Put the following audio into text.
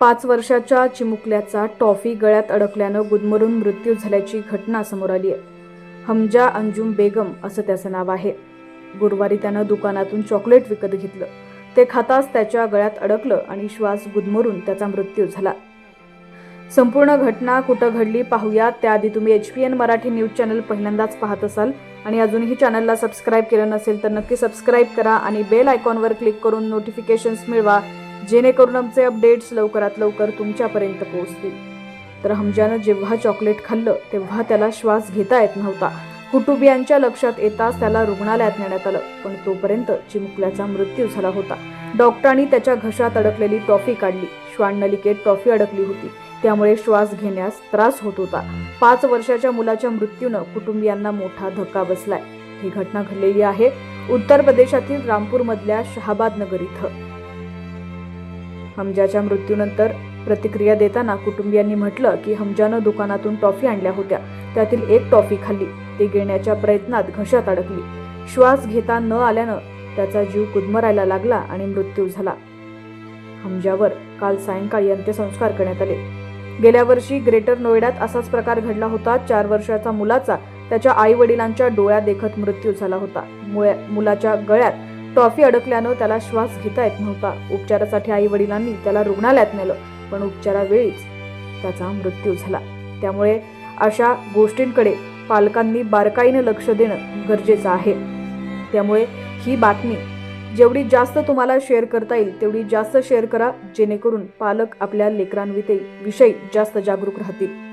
पाच वर्षाच्या चिमुकल्याचा टॉफी गळ्यात अडकल्यानं गुदमरून मृत्यू झाल्याची घटना समोर आली आहे. हमजा अंजुम बेगम असं त्याचं नाव आहे. गुरुवारी त्यानं दुकानातून चॉकलेट विकत घेतलं. ते खाताच त्याच्या गळ्यात अडकलं आणि श्वास गुदमरून त्याचा मृत्यू झाला. संपूर्ण घटना कुठं घडली पाहूया त्याआधी तुम्ही H P N Marathi news channel पहिल्यांदाच पाहत असाल आणि अजूनही चॅनलला सबस्क्राईब केलं नसेल तर नक्की सबस्क्राईब करा आणि बेल आयकॉनवर क्लिक करून नोटिफिकेशन्स मिळवा. जेणेकरून आमचे अपडेट्स लवकरात लवकर तुमच्यापर्यंत पोहोचतील. तर हमजानं जेव्हा चॉकलेट खाल्लं तेव्हा त्याला श्वास घेता येत नव्हता. कुटुंबियांच्या लक्षात येताच त्याला रुग्णालयात नेण्यात आलं पण तोपर्यंत चिमुकल्याचा मृत्यू झाला होता. डॉक्टरांनी त्याच्या घशात अडकलेली टॉफी काढली. श्वाननलिकेत टॉफी अडकली होती. त्यामुळे श्वास घेण्यास त्रास होत होता. पाच वर्षाच्या मुलाच्या मृत्यूनं कुटुंबियांना मोठा धक्का बसलाय. ही घटना घडलेली आहे उत्तर प्रदेशातील रामपूरमधल्या शहाबाद नगर इथं. हमजाच्या मृत्यूनंतर प्रतिक्रिया देताना कुटुंबियांनी म्हटलं की हमजानं दुकानातून टॉफी आणल्या होत्या. त्यातील एक टॉफी खाल्ली. ती घेण्याच्या प्रयत्नात घशात अडकली. श्वास घेता न आल्यानं त्याचा जीव कुदमरायला लागला आणि मृत्यू झाला. हमजावर काल सायंकाळी अंत्यसंस्कार करण्यात आले. गेल्या वर्षी ग्रेटर नोएडात असाच प्रकार घडला होता. चार वर्षाचा मुलाचा त्याच्या आई वडिलांच्या डोळ्या देखत मृत्यू झाला होता. मुळ्या मुलाच्या गळ्यात टॉफी अडकल्यानं त्याला श्वास घेता येत नव्हता. उपचारासाठी आई वडिलांनी त्याला रुग्णालयात नेलं पण उपचारावेळीच त्याचा मृत्यू झाला. त्यामुळे अशा गोष्टींकडे पालकांनी बारकाईनं लक्ष देणं गरजेचं आहे. त्यामुळे ही बातमी जेवढी जास्त तुम्हाला शेअर करता येईल तेवढी जास्त शेअर करा जेणेकरून पालक आपल्या लेकरांविषयी विषयी जास्त जागरूक राहतील.